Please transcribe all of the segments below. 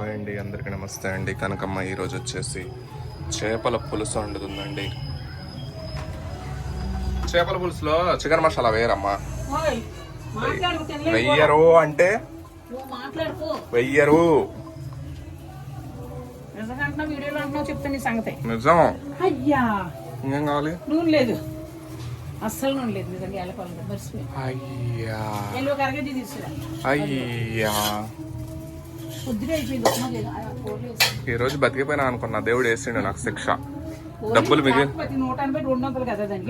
Hi అండి అందరికీ నమస్తే అండి. కనకమ్మ ఈరోజు వచ్చేసి చేపల పులుసు వండుతుందండి. చేపల పులుసులో చికెన్ మసాలా వేయరమ్మా. వెయ్యరు అంటే? వెయ్యరు. నిజం. అయ్యా. ఇంకేం కావాలి? నూనె లేదు. అస్సలు నూనె లేదు నిజంగా అయ్యా. అయ్యా. పొద్దున అయిపోయింది. ఉప్మా లేదు ఆ, కూరలు వేసి. ఈ రోజు బతికిపోయినా అనుకున్నా. దేవుడు వేసిండు నాకు శిక్ష. డబ్బులు మిగిలి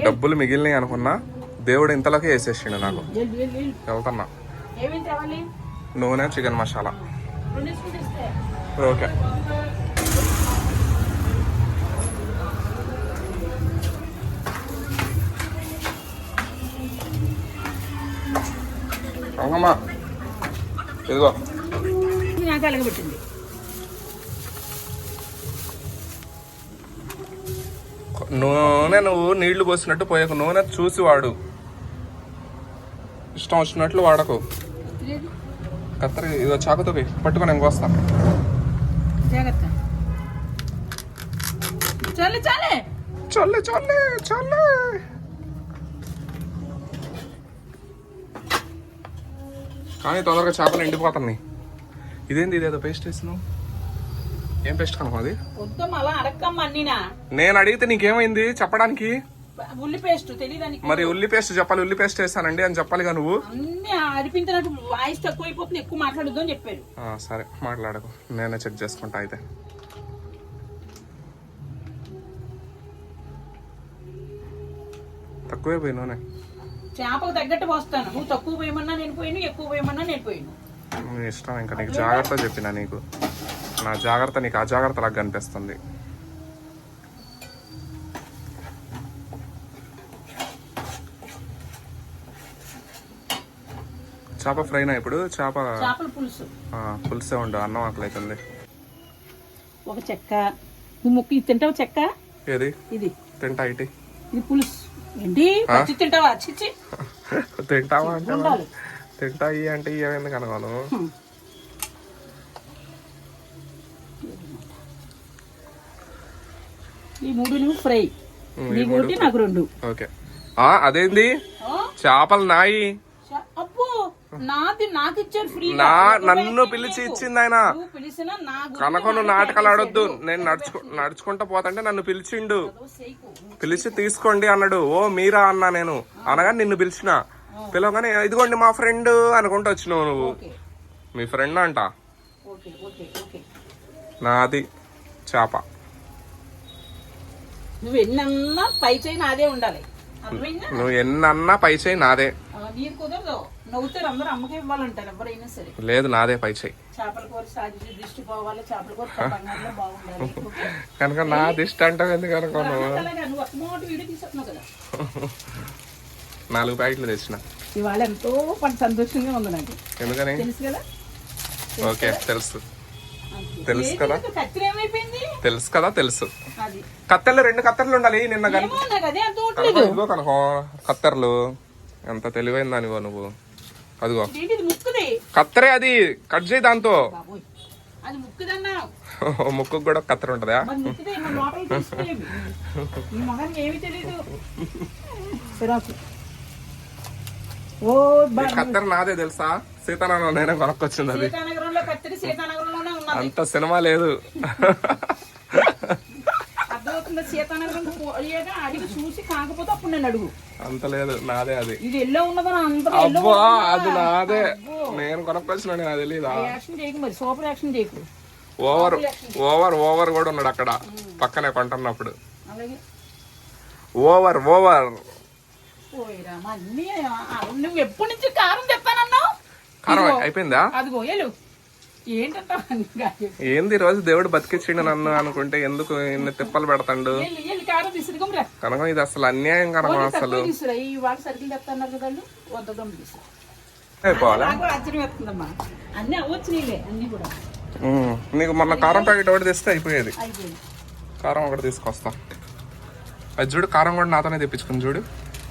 డబ్బులు మిగిలినాయి అనుకున్నా. దేవుడు ఇంతలోకి వేసేసిండు నాకు. వెళ్తున్నా. నూనె చికెన్ మసాలా. ఓకే. అవునమ్మా ఇదిగో. ఇది నాకు అలగబెట్టింది. నూనె నువ్వు నీళ్ళు పోసినట్టు పోయకు. నూనె చూసి వాడు. ఇష్టం వచ్చినట్లు వాడకు. కత్తెర ఇదో చాకుతో పట్టుకొని నేను జాగ్రత్త. చల్లే చల్లే చల్లే. కానీ తొందరగా చేపలు ఎండిపోతున్నాయి. ఇదేంది ఇదేదో పేస్ట్ వేసినావు ఏం పేస్ట్ అన్నీనా. నేను అడిగితే నీకేమైంది? చెప్పడానికి? ఉల్లి పేస్ట్ తెలియదానికి మరి ఉల్లి పేస్ట్ చెప్పాలి ఉల్లి పేస్ట్ వేస్తానండి అని చెప్పాలిగా నువ్వు. అన్ని అరిపించినట్టు వాయిస్ తక్కువ అయిపోతుంది ఎక్కువ మాట్లాడొద్దు అని చెప్పారు. సరే మాట్లాడకు. నేనే చెక్ చేసుకుంటా అయితే. తక్కువే పోయి నూనె చేపకు తగ్గట్టు పోస్తాను. నువ్వు తక్కువ పోయమన్నా నేను పోయాను ఎక్కువ పోయమన్నా నేను పోయాను. నీ ఇష్టం ఇంకా నీకు జాగ్రత్త చెప్పిన నీకు. నా జాగ్రత్త నీకు అజాగ్రత్త లాగా కనిపిస్తుంది. చేప ఫ్రైనా ఇప్పుడు? చేప పులుసు. పులుసే ఉండు అన్నం ఆకలి అవుతుంది ఒక చెక్క. నువ్వు ముక్కు ఇది తింటావు చెక్క? ఏది? ఇది. తింటా ఇటీ. ఇది పులుసు. ఏంటి? తింటావా? చిచ్చి తింటావా అంటే ఉండాలి తింటా ఇయ్యి అంటే ఈ మూడు ఫ్రై. ఒకటి నాకు రెండు. ఓకే. ఆ అదేంది? చేపలు నాయి. చ- అబ్బో! నాది నాకు ఇచ్చారు ఫ్రీ. నా నన్ను పిలిచి ఇచ్చింది ఆయన. నువ్వు పిలిచినా నా గురించి కనుక నువ్వు నాటకాలు ఆడొద్దు. నేను నడుచుకు నడుచుకుంటా పోతంటే నన్ను పిలిచిండు. పిలిచి తీసుకోండి అన్నాడు. ఓ మీరా అన్నా నేను. అనగా నిన్ను పిలిచిన. పిలవగానే ఇదిగోండి మా ఫ్రెండ్ అనుకుంటూ వచ్చినావు నువ్వు. మీ ఫ్రెండ్ అంట. నాది చేప. నువ్వు ఎన్నన్నా పై చేయి నాదే ఉండాలి. అర్థమైందా? నువ్వు ఎన్నన్నా పై చేయి నాదే. ఆ, నీకు కుదరదు. నవ్వుతారు అందరూ అమ్మకి ఇవ్వాలంటారు ఎవరైనా సరే. లేదు నాదే పై చేయి. చేపల కూర సాధించి దృష్టి పోవాలి చేపల కూర బంగారంలో బాగుండాలి. ఓకే? కనుక నా దిష్టి అంటావు ఎందుకు అనుకో నువ్వు అలాగే నువ్వు ఒక్క మాట వీడియో తీసుకుంటున్నావు కదా. నాలుగు ప్యాకెట్లు తెచ్చిన. ఇవాళ ఎంతో పని సంతోషంగా ఉంది నాకు. ఎందుకని? తెలుసు కదా? ఓకే తెలుసు. తెలుసు కదా? తెలుసు కదా తెలుసు. కత్తెరలు రెండు కత్తెరలు ఉండాలి నిన్న ఇదిగో కనుకో కత్తెరలు. ఎంత తెలివైంది దానివో నువ్వు. అదిగో. కత్తెరే అది. కట్ చేయి దాంతో. ముక్కుకు కూడా కత్తెర ఉంటుందా? ఏమీ ఓ బా- ఈ కత్తెర నాదే తెలుసా? సీతారామ నేనే కొనుక్కొచ్చింది అది. సీతానగరంలో కత్తిరి సీతానగరంలోనే ఉన్నది. అంత సినిమా లేదు. అర్థమవుతుందా? సీతానగరం పోయేగా అడిగి చూసి కాకపోతే అప్పుడు నేను అడుగు. అంత లేదు నాదే అది. ఇది ఎల్లో ఉన్నదని అందరూ ఎల్లో అబ్బా అది నాదే. నేను కొనుక్కొచ్చిన నాకు తెలీదా? యాక్షన్ చేయకు మరి సూపర్ యాక్షన్ చేయకు. ఓవర్ ఓవర్ ఓవర్ కూడా ఉన్నాడు అక్కడ పక్కనే కొంటున్నప్పుడు. అలాగే. Over over. అన్ని నువ్వు ఎప్పటి నుంచి కారం తెస్తానన్నావు? కారం అయిపోయిందా? ఎలు ఏంటంటావు ఏంది ఈ రోజు దేవుడు బతికిచ్చిండు నన్ను అనుకుంటే ఎందుకు ఇన్ని తిప్పలు పెడతాడు? కనుక ఇది అసలు అన్యాయం కనుక అసలు. నాకు మొన్న కారం ప్యాకెట్ ఒకటి తెస్తే అయిపోయేది. అయిపోయింది. కారం ఒకటి తీసుకొస్తా. అది చూడు కారం కూడా నాతోనే తెప్పించుకుని చూడు.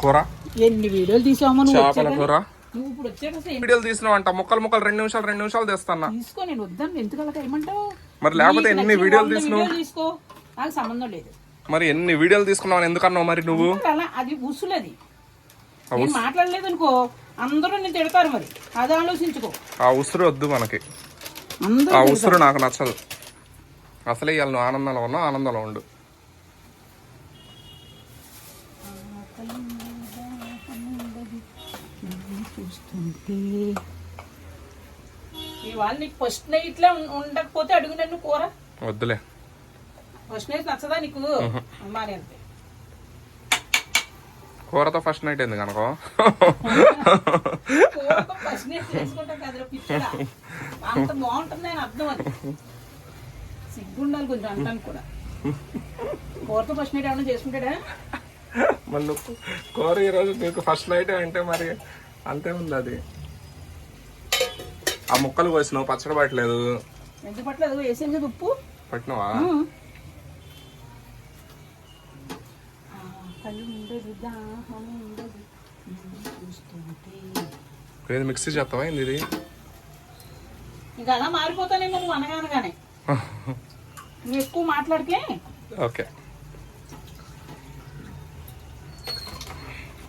కూర. ఎన్ని వీడియోలు తీసామో నువ్వు చేపల కూర. నువ్వు ఇప్పుడు వచ్చాక వీడియోలు తీసినావు అంట ముక్కలు ముక్కలు రెండు నిమిషాలు రెండు నిమిషాలు తెస్తానా తీసుకో నేను వద్దాను. ఎందుకు అలా ఏమంటావు మరి లేకపోతే ఎన్ని వీడియోలు తీసినావు? తీసుకో. నాకు సంబంధం లేదు. మరి ఎన్ని వీడియోలు తీసుకున్నావు ఎందుకన్నావు మరి నువ్వు? అది ఉసులది. మాట్లాడలేదు అనుకో అందరూ నేను తిడతారు మరి. అది ఆలోచించుకో. ఆ ఉసురు వద్దు మనకి. ఆ ఉసురు నాకు నచ్చదు. అసలే ఇవాళ నువ్వు ఆనందంలో ఉన్నావు ఆనందంలో ఉండు. ఇవాళ నీకు ఫస్ట్ నైట్లో ఉం- ఉండకపోతే అడుగు నన్ను కూర. వద్దులే. ఫస్ట్ నైట్ నచ్చదా నీకు? అమ్మాని అంతే. కూరతో ఫస్ట్ నైట్ ఎందుకు అనుకో? ఫస్ట్ నైట్ చేసుకుంటాం కదరా పిచ్చడా? అంత బాగుంటుంది అని అర్థం అది. సిగ్గుండాలి కొంచెం అంటాను కూడా. కూరతో ఫస్ట్ నైట్ ఏమైనా చేసుకుంటాడా? నువ్వు కూర ఈరోజు నీకు ఫస్ట్ నైట్ అంటే మరి అంతే ఉంది అది. ఆ ముక్కలు కోసినావు పచ్చడి పట్టలేదు. ఎందుకు పట్టలేదు? వేసాం కదా ఉప్పు? పట్టినవా. ఏది మిక్సీ చేస్తావా ఏంది ఇది ఇంకా అలా మారిపోతానేమో నువ్వు అనగానగానే. నువ్వు ఎక్కువ మాట్లాడితే? ఓకే.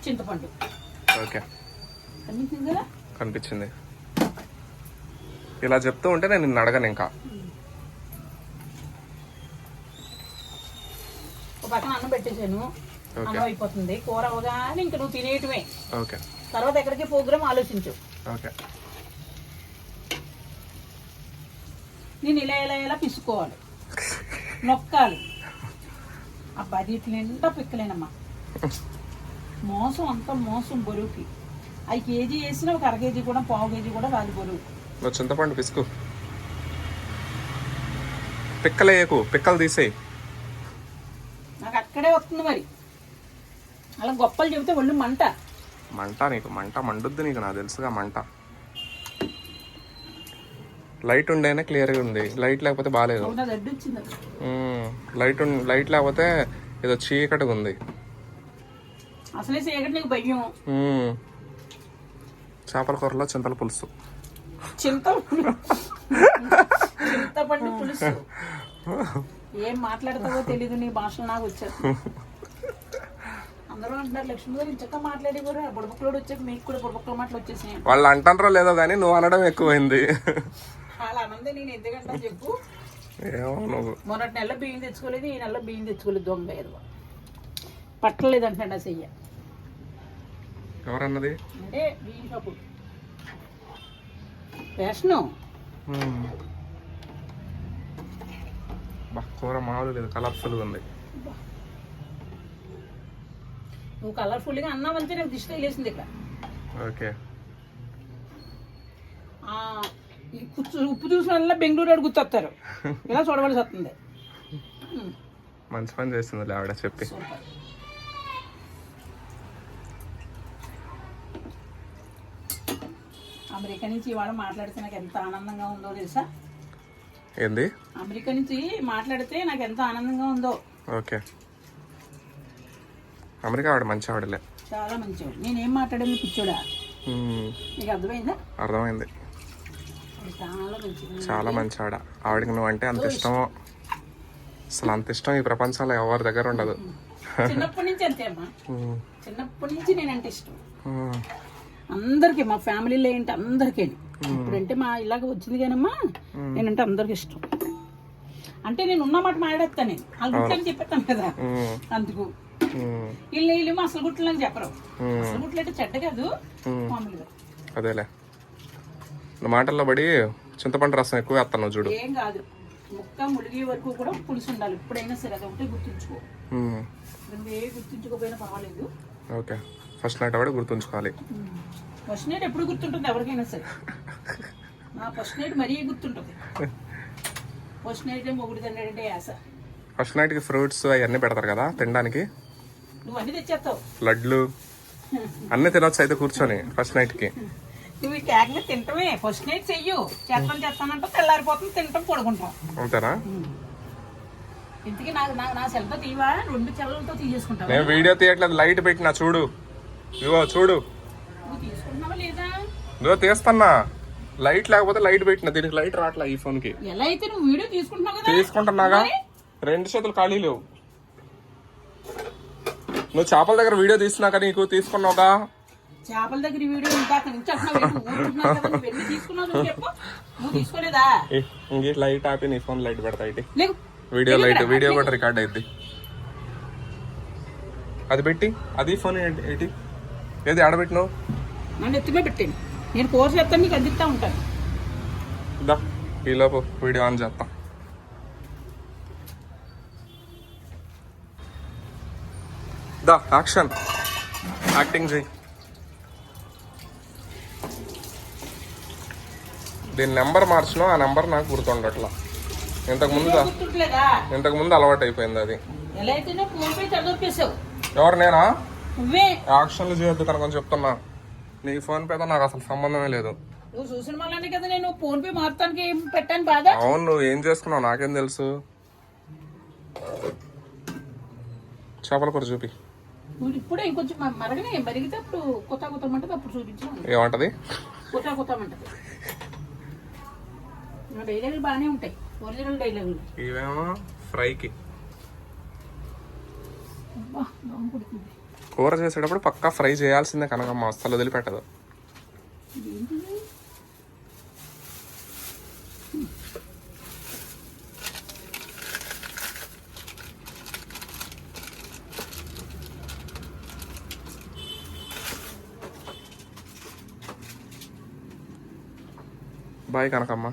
చింతపండు. ఓకే. కనిపించింది? ఇలా చెప్తూ ఉంటే నేను నిన్ను అడగను ఇంకా. పక్కన అన్నం పెట్టేశాను. అన్నం అయిపోతుంది. కూర అవగానే ఇంక నువ్వు తినేయటమే. ఓకే. తర్వాత ఎక్కడికి ప్రోగ్రామ్ ఆలోచించు. ఓకే. నేను ఇలా ఇలా ఇలా పిసుకోవాలి. నొక్కాలి. అబ్బా వీటి నిండా పిక్కలేనమ్మా. మోసం అంతా మోసం బరువుకి. అవి కేజీ వేసినా ఒక అర కేజీ కూడా పావు కేజీ కూడా నువ్వు చింతపండు పిసుకు. పిక్కలేయకు పిక్కలు తీసేయి. నాకు అక్కడే వస్తుంది మరి. అలా గొప్పలు చెబితే ఒళ్ళు మంట. మంట నీకు మంట మండుద్ది నీకు నాకు తెలుసుగా మంట. లైట్ ఉండేనే క్లియర్గా ఉంది. లైట్ లేకపోతే బాగాలేదు. లైట్ లైట్ లేకపోతే ఏదో చీకటిగా ఉంది. అసలే చీకటి నీకు భయం. చేపల కూరలో చింతల పులుసు. చింత చింతపండు పులుసు. ఏం మాట్లాడతావో తెలీదు నీ భాషలు నాకు వచ్చారు అందరూ అంటున్నారు లక్ష్మి గారు ఇంచక్క మాట్లాడి కూడా బుడబుక్కలోడు వచ్చాక మీకు కూడా బుడబుక్కల మాటలు వచ్చేసాయి వాళ్ళు అంటారో లేదో కానీ నువ్వు అనడం ఎక్కువైంది. చాలా ఆనందం నేను ఎందుకంటా చెప్పు. ఏమో నువ్వు. మొన్నటి నెల బియ్యం తెచ్చుకోలేదు ఈ నెల బియ్యం తెచ్చుకోలేదు దొంగ పట్టలేదు అంటాడు ఆ చెయ్య ఎవరన్నది? కూర మామూలు లేదు కలర్ఫుల్గా ఉంది. నువ్వు కలర్ఫుల్గా అన్నావంటే నాకు దిష్టి తగిలేసింది ఇక్కడ. ఓకే. ఈ కుచ్చు- ఉప్పు చూసిన వల్ల బెంగళూరు అడుగు గుర్తొస్తారు. ఇలా చూడవలసి వస్తుంది. మంచి పని చేస్తుంది ఆవిడ చెప్పి. అమెరికా నుంచి ఇవాళ మాట్లాడితే నాకు ఎంత ఆనందంగా ఉందో తెలుసా? ఏంది? అమెరికా నుంచి మాట్లాడితే నాకు ఎంత ఆనందంగా ఉందో. ఓకే. అమెరికా ఆవిడ మంచి ఆవిడలే చాలా మంచివాడు. నేనేం మాట్లాడాను పిచ్చోడా. నీకు అర్థమైందా? అర్థమైంది. చాలా మంచిది. చాలా మంచి ఆవిడ ఆవిడకి నువ్వు అంటే అంత ఇష్టమో అసలు అంత ఇష్టం ఈ ప్రపంచంలో ఎవరి దగ్గర ఉండదు. చిన్నప్పటి నుంచి అంతే అమ్మా. మ్మ్. చిన్నప్పటి నుంచి నేనంటే ఇష్టం. అందరికి మా ఫ్యామిలీలో ఏంటి అందరికీ ఇప్పుడంటే మా ఇలాగ వచ్చింది కానమ్మా నేనంటే అందరికి ఇష్టం. అంటే నేను ఉన్న మాట మాట్లాడేస్తాను నేను. వాళ్ళ గుట్లని చెప్పేస్తాను కదా. అందుకు. వీళ్ళు వీళ్ళు అసలు గుట్లు నాకు చెప్పరు. అసలు గుట్లు అంటే చెడ్డ కాదు మామూలుగా. అదేలే. మాటల్లో పడి చింతపండు రసం ఎక్కువ వేస్తాను చూడు. ఏం కాదు. ముక్క ములిగే వరకు కూడా పులుసు ఉండాలి. ఎప్పుడైనా సరే అది ఒకటే గుర్తుంచుకో ఏ గుర్తుంచుకోపోయినా పర్వాలేదు. ఓకే. ఫస్ట్ నైట్ ఆవిడ గుర్తుంచుకోవాలి. ఫస్ట్ నైట్ ఎప్పుడు గుర్తుంటుంది? ఎవరికైనా సరే. నా ఫస్ట్ నైట్ మరీ గుర్తుంటుంది. ఫస్ట్ నైట్ మొగుడు తండ్రి యాస. ఫస్ట్ నైట్కి ఫ్రూట్స్ అవన్నీ పెడతారు కదా తినడానికి? నువ్వు అన్ని తెచ్చేస్తావు. లడ్లు. అన్నీ తినొచ్చు అయితే కూర్చొని ఫస్ట్ నైట్కి నువ్వు ఈ కేక్ని తింటమే. ఫస్ట్ నైట్ చెయ్యు. చేస్తాను చేస్తానంటే తెల్లారిపోతుంది తింటాం పడుకుంటాం. అంతేనా? ఇంతకీ నాకు నా సెల్తో తీవా రెండు చెల్లలతో తీసేసుకుంటావా? నేను వీడియో తీయట్లేదు లైట్ పెట్టినా చూడు. ఇగో చూడు. నువ్వు తీస్తున్నా. లైట్ లేకపోతే లైట్ పెట్టిన. దీనికి లైట్ రావట్లే ఈ ఫోన్కి. తీసుకుంటున్నాగా? రెండు చేతులు ఖాళీ లేవు. నువ్వు చేపల దగ్గర వీడియో తీసినాక నీకు? తీసుకున్నావుగా? చేపల దగ్గర వీడియో ఇంక లైట్ ఆపి నీ ఫోన్ లైట్ పెడతా ఇటు. లేవు. Video light video. కూడా రికార్డ్ అయింది అది పెట్టి అది ఫోన్ ఏంటి ఏంటి? ఏది ఆడబెట్టినావు? నన్ను ఎత్తుమే పెట్టాను నేను కోర్స్ చెప్తాను నీకు అందిస్తా ఉంటాను. దా ఈలోపు వీడియో ఆన్ చేస్తా. దా యాక్షన్. యాక్టింగ్ చేయి దీని నెంబర్ మార్చిన ఆ నెంబర్ నాకు గుర్తుండట్లా. ఇంతకు ముందు దా- గుర్తుంటలేదా ఇంతకు ముందు అలవాటు అయిపోయింది అది. ఎలా అయితే ఎవరు నేనా? యాక్షన్లు చేయొద్దు కనుక చెప్తున్నా. నీ ఫోన్ పేతో నాకు అసలు సంబంధమే లేదు. నువ్వు చూసిన వల్లనే కదా నేను ఫోన్ పే మార్తానికి ఏం పెట్టాను బాధ. అవును నువ్వు ఏం చేసుకున్నావు? నాకేం తెలుసు. చేపల కూర చూపి. ఇప్పుడే ఇంకొంచెం మ- మరగనే మరిగితే అప్పుడు కొత్త కొత్త మంటది అప్పుడు చూపించాను ఏమంటది? కొత్త కొత్త మంటది. నా డైలాగులు బాగానే ఉంటాయి. ఒరిజినల్ డైలాగులు ఇవేమో ఫ్రైకి. అబ్బా కుడుతుంది. కూర చేసేటప్పుడు పక్కా ఫ్రై చేయాల్సిందే కనకమ్మ అస్సలు వదిలిపెట్టదు బాయ్ కనకమ్మ.